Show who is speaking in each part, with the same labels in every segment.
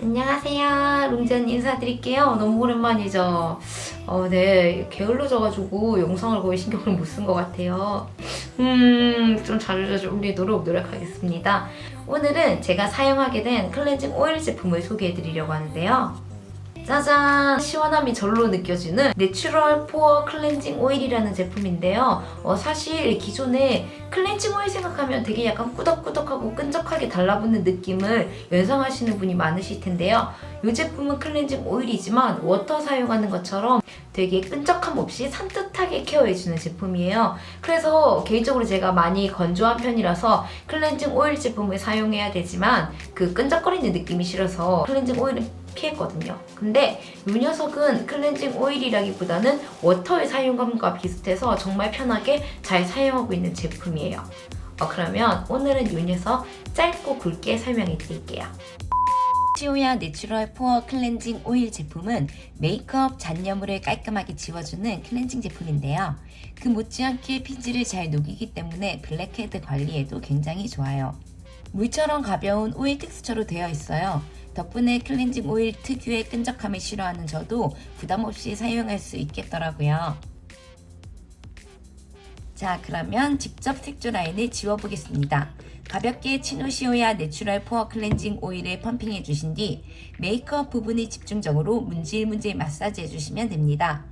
Speaker 1: 안녕하세요. 롱전 인사드릴게요. 너무 오랜만이죠. 어, 네. 게을러져가지고 영상을 거의 신경을 못 쓴 것 같아요. 음, 좀 자주 자주 올리도록 노력하겠습니다. 오늘은 제가 사용하게 된 클렌징 오일 제품을 소개해드리려고 하는데요. 짜잔! 시원함이 절로 느껴지는 내추럴 포어 클렌징 오일이라는 제품인데요. 어, 사실 기존에 클렌징 오일 생각하면 되게 약간 꾸덕꾸덕하고 끈적하게 달라붙는 느낌을 연상하시는 분이 많으실 텐데요. 이 제품은 클렌징 오일이지만 워터 사용하는 것처럼 되게 끈적함 없이 산뜻하게 케어해주는 제품이에요. 그래서 개인적으로 제가 많이 건조한 편이라서 클렌징 오일 제품을 사용해야 되지만 그 끈적거리는 느낌이 싫어서 클렌징 오일은 피했거든요. 근데 이 녀석은 클렌징 오일이라기보다는 워터의 사용감과 비슷해서 정말 편하게 잘 사용하고 있는 제품이에요. 어, 그러면 오늘은 이 녀석 짧고 굵게 설명해 드릴게요. 시오야 내추럴 포어 클렌징 오일 제품은 메이크업 잔여물을 깔끔하게 지워주는 클렌징 제품인데요. 그 못지않게 피지를 잘 녹이기 때문에 블랙헤드 관리에도 굉장히 좋아요. 물처럼 가벼운 오일 텍스처로 되어 있어요. 덕분에 클렌징 오일 특유의 끈적함을 싫어하는 저도 부담 없이 사용할 수 있겠더라고요. 자, 그러면 직접 색조 라인을 지워보겠습니다. 가볍게 치노시오야 내추럴 포어 클렌징 오일을 펌핑해 주신 뒤 메이크업 부분을 집중적으로 문질문질 마사지 해주시면 됩니다.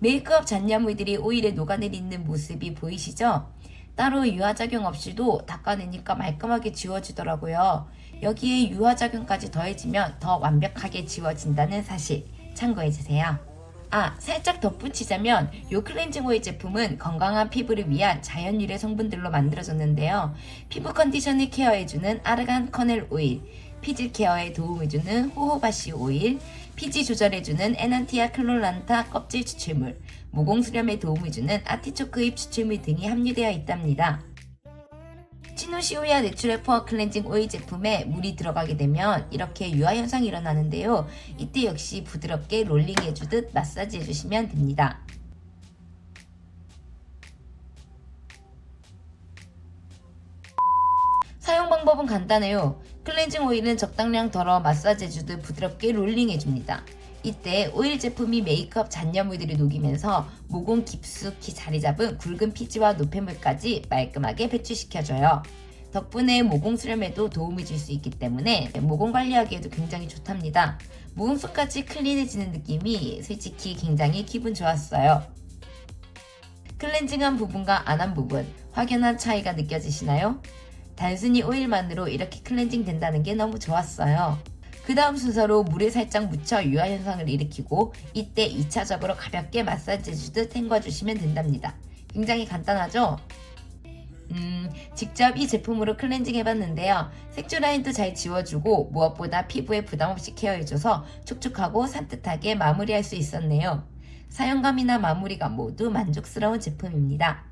Speaker 1: 메이크업 잔여물들이 오일에 녹아내리는 모습이 보이시죠? 따로 유화작용 없이도 닦아내니까 말끔하게 지워지더라고요. 여기에 유화작용까지 더해지면 더 완벽하게 지워진다는 사실 참고해주세요. 아, 살짝 덧붙이자면 이 클렌징 오일 제품은 건강한 피부를 위한 자연 유래 성분들로 만들어졌는데요. 피부 컨디션을 케어해주는 아르간 커넬 오일, 피지 케어에 도움을 주는 호호바시 오일, 피지 조절해주는 에난티아 클로란타 껍질 추출물, 모공 수렴에 도움을 주는 아티초크 잎 추출물 등이 함유되어 있답니다. 치노시오야 내추럴 포어 클렌징 오일 제품에 물이 들어가게 되면 이렇게 유화 현상이 일어나는데요. 이때 역시 부드럽게 롤링 해주듯 마사지 해주시면 됩니다. 사용 방법은 간단해요. 클렌징 오일은 적당량 덜어 마사지 해주듯 부드럽게 롤링 해줍니다. 이때 오일 제품이 메이크업 잔여물들이 녹이면서 모공 깊숙이 자리 잡은 굵은 피지와 노폐물까지 말끔하게 배출시켜줘요. 덕분에 모공 수렴에도 도움이 줄수 있기 때문에 모공 관리하기에도 굉장히 좋답니다. 모공 속까지 클린해지는 느낌이 솔직히 굉장히 기분 좋았어요. 클렌징한 부분과 안 한 부분 확연한 차이가 느껴지시나요? 단순히 오일만으로 이렇게 클렌징 된다는 게 너무 좋았어요. 그 다음 순서로 물에 살짝 묻혀 유화 현상을 일으키고 이때 2차적으로 가볍게 마사지 해주듯 헹궈주시면 된답니다. 굉장히 간단하죠? 음, 직접 이 제품으로 클렌징 해봤는데요. 색조 라인도 잘 지워주고 무엇보다 피부에 부담 없이 케어해줘서 촉촉하고 산뜻하게 마무리할 수 있었네요. 사용감이나 마무리가 모두 만족스러운 제품입니다.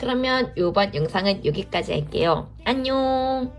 Speaker 1: 그러면 이번 영상은 여기까지 할게요. 안녕!